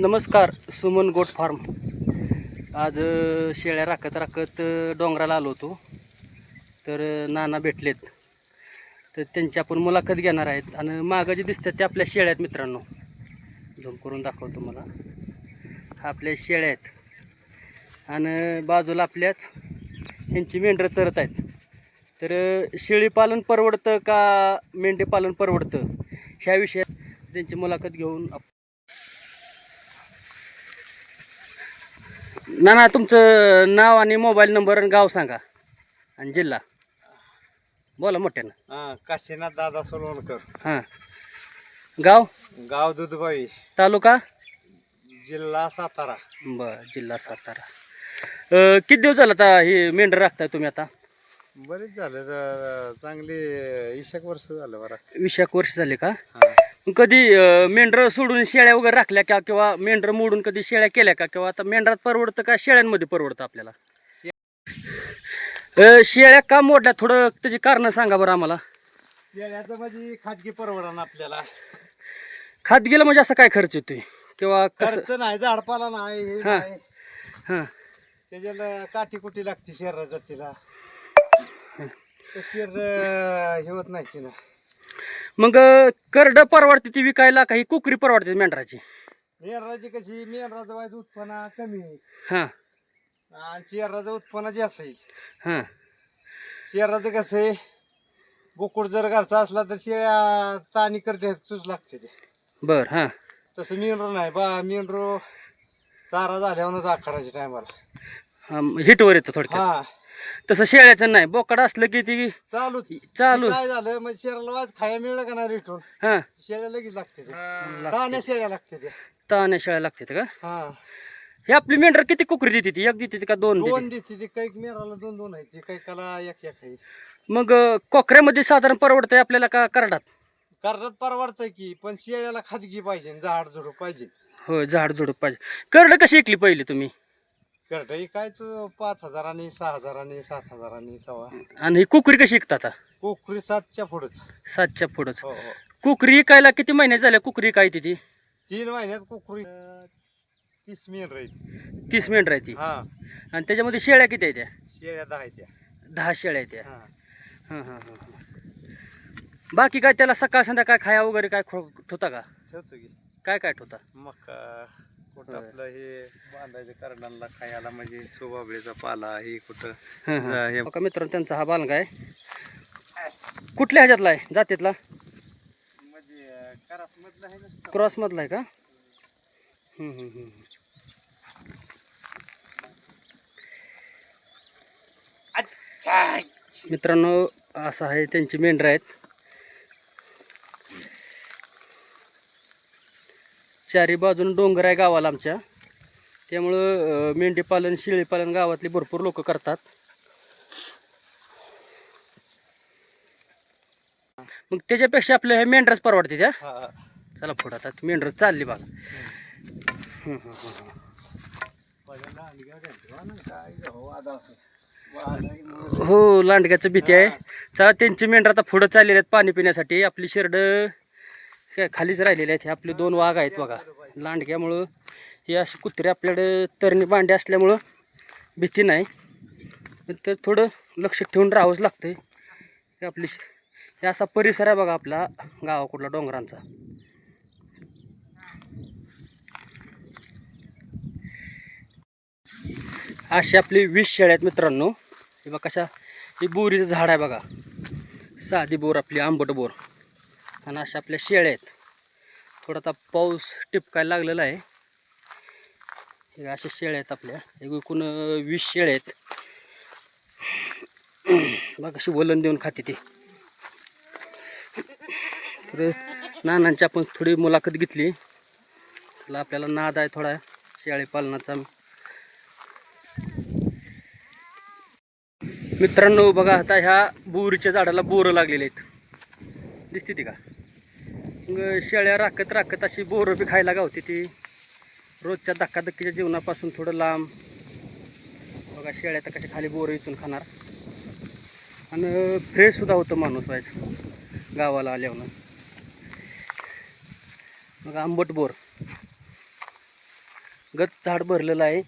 नमस्कार Suman goat farm. आज शेळ्या राखत राखत डोंगराला आलो होतो. तर नाना भेटलेत. तर त्यांची आपण मुलाखत घेणार आहेत. आणि मागं जे दिसतात ते आपल्या शेळ्या आहेत मित्रांनो. झूम करून दाखवतो मला हा आपल्या शेळ्या आहेत. आणि बाजूला आपल्याच ह्यांची मेंढरं चरत आहेत. तर शेळीपालन शेळी पालन परवडतं का मेंढीपालन परवडतं? ह्या विषयात त्यांची मुलाखत घेऊन ना ना तुमचं नाव आणि मोबाईल नंबर आणि गाव सांगा. आणि जिल्हा. बोला मोठ्यानं. हा काशीनाथ दादा सोलवणकर. हां. गाव? गाव दुधबाई. तालुका? जिल्हा सातारा. बर जिल्हा सातारा. अ, किती दिवस झाला आता हे मेंढर राखताय तुम्ही आता? बरेच झाले तर चांगली इशक वर्ष झालं बरं. एक वर्ष झाले का? हा. कधी मेंढरं सोडून शेळ्या वगैरे राखल्या का? किंवा मेंढरं मोडून कधी शेळ्या केल्या का? किंवा आता मेंढरात परवडतं का? शेळ्यांमध्ये परवडतं आपल्याला? शेळ्या का मोडल्या? थोडं त्याची कारण सांगा बरं आम्हाला. शेळ्याचं म्हणजे खाजगी परवडा आपल्याला. खात गेलं म्हणजे असं काय खर्च येतोय? किंवा खर्च नाही झाडपाला नाही हे हा. त्याच्याला काठी कुठी लागते शरीरा जातीला. शरीर हे होत नाही तिला. मग करडं परवडते ती विकायला काही कुकरी परवडते मेंढराची? मेरराची कशी मेरराचं व्हायचं उत्पन्न कमी आहे. हां. आणि शेराचं उत्पन्न जास्त आहे. हां. शेराचं कसं आहे बोकुड जर घरचा असला तर शेळ्या चाणी करते तूच लागते ते. बर हां. तसं मेंढरो नाही बा मेंढरो चारा झाल्यावरच आखाडाच्या टायमाला हां हिटवर येतं थोडक्यात. हा. तसं शेळ्याचं नाही बोकड असलं की ती चालू चालू. काय झालं मग शेराला वाज खाया मिळलं का नाही रिटून हां. शेळ्या लगेच लागते ते. ताण्या शेळ्या लागते ते ताण्या शेळ्या लागतात का? हा. हे आपली मेंढर किती कुकरी देते ती? एक देते का दोन देते? दोन दिसते ते. काही मेराला दोन दोन आहे ते. काही काला एक एक आहे. मग अ, कोकऱ्यामध्ये साधारण परवडतंय आपल्याला का करडात? कर्जात परवडतंय की पण शेळ्याला खाजगी पाहिजे झाड झुडू पाहिजे. होय झाड झुडूप पाहिजे. करड कशी ऐकली पहिली तुम्ही? करडई कायच पाच हजारांनी सहा हजारांनी सात हजारांनी कवा आणि ही कुकरी कशी ऐकता आता? कोकरी सातच्या पुढंच. सातच्या पुढंच. हो हो. कुकरी इकायला किती महिने झाले? कुकरी काय ती? तीन महिन्यात कुकरी तीस मिनिट राहील तीस मिनिट आहे ती? हा. आणि त्याच्यामध्ये शेळ्या किती आहेत त्या? शेळ्या दहा आहेत त्या. दहा शेळ्या आहेत त्या. हा. हां हां हां हां. बाकी काय त्याला सकाळ संध्याकाळ खाया वगैरे काय खो ठेवता का? ठेवतो की. काय काय ठेवता? मका कुठं. आपलं हे बांधायचं करडांना खायला म्हणजे सोबाबळीचा पाला हे कुठं? हां जा- हे बघा मित्रांनो त्यांचा हा बालगा आहे. कुठल्या ह्याच्यातला आहे? जातीतला? म्हणजे करास मधलं आहे नसतं. क्रॉसमधला आहे का? हम्म, हम्म, हम्म. मित्रांनो असं आहे त्यांची मेंढर आहेत. चारी बाजून डोंगर आहे गावाला आमच्या. त्यामुळं मेंढीपालन शेळीपालन गावातली भरपूर लोक करतात. मग त्याच्यापेक्षा आपल्या हे मेंढरच परवडते त्या? चला पुढं आता मेंढर चालली बघा. हो लांडग्याचं भीती आहे. चला त्यांची मेंढर आता पुढं चाललेले आहेत पाणी पिण्यासाठी. आपली शेरड काय खालीच राहिलेले आहेत. हे आपले दोन वाघ आहेत बघा. लांडग्यामुळं हे असे कुत्रे आपल्याकडे तरणी बांडे असल्यामुळं भीती नाही. तर थोडं लक्ष ठेवून राहावंच लागतंय. हे आपली हे असा परिसर आहे बघा आपला गावाकुडला डोंगरांचा. अशी आपली वीस शेळ्या आहेत मित्रांनो. हे बघा कशा ही बोरीचं झाड आहे बघा. साधी बोर आपली आंबट बोर. आणि अशा आपल्या शेळ्या आहेत. थोडा आता पाऊस टिपकायला लागलेला आहे. हे अशा शेळ्या आहेत आपल्या. एक एकूण वीस शेळ्या आहेत. मग कशी वलन देऊन खाते ती. तर नानांची आपण थोडी मुलाखत घेतली. त्याला आपल्याला नाद आहे थोडा. शेळी पालनाचा. मित्रांनो बघा आता ह्या बोरीच्या झाडाला बोरं लागलेले आहेत. दिसते ती का? मग शेळ्या राखत राखत अशी बोरं बी खायला गावते ती. रोजच्या धक्काधक्कीच्या जीवनापासून थोडं लांब. बघा शेळ्या तर कशा खाली बोरं इथून खाणार. आणि फ्रेशसुद्धा होतं माणूस व्हायचं. गावाला आल्यावर. मग आंबट बोर. गत झाड भरलेलं आहे.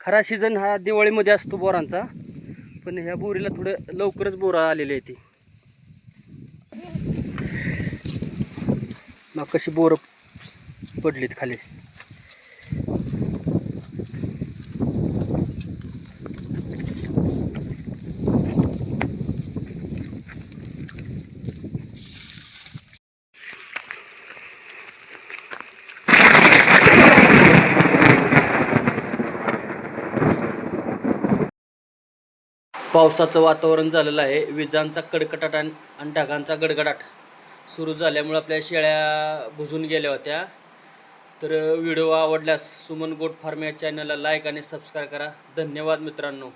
खरा सीझन हा दिवाळीमध्ये असतो बोरांचा. पण ह्या बोरीला थोडं लवकरच बोरा आलेली आहे ती. कशी बोरं पडलीत खाली. पावसाचं वातावरण झालेलं आहे. विजांचा कडकडाट आणि आणि ढगांचा गडगडाट. सुरू झाल्यामुळे आपल्या शेळ्या बुजून गेल्या होत्या. तर व्हिडिओ आवडल्यास सुमन गोट फार्म या चॅनलला लाईक आणि सबस्क्राईब करा. धन्यवाद मित्रांनो.